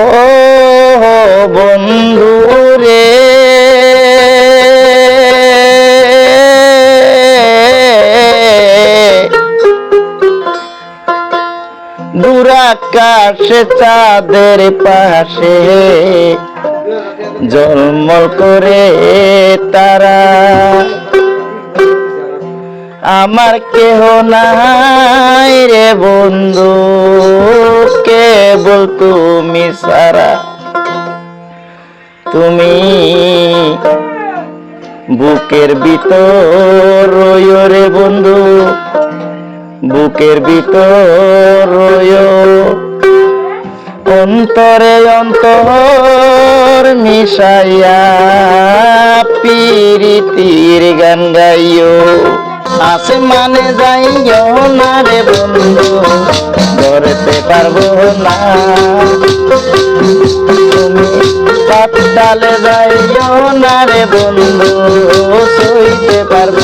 ও বন্ধু রে। দুরাকাশে চাঁদের পাশে জলমল করে তারা। আমার কেহ নাই রে বন্ধু। তুমি সারা। তুমি বুকের ভিতর রইও রে বন্ধু। বুকের ভিতর রইও। অন্তরে অন্তর মিশাইয়া পিরিতির গান গাইও। আসমানে যাইও না রে পারব না তুমি পাতালে যাইও না রে বন্ধু সইতে পারব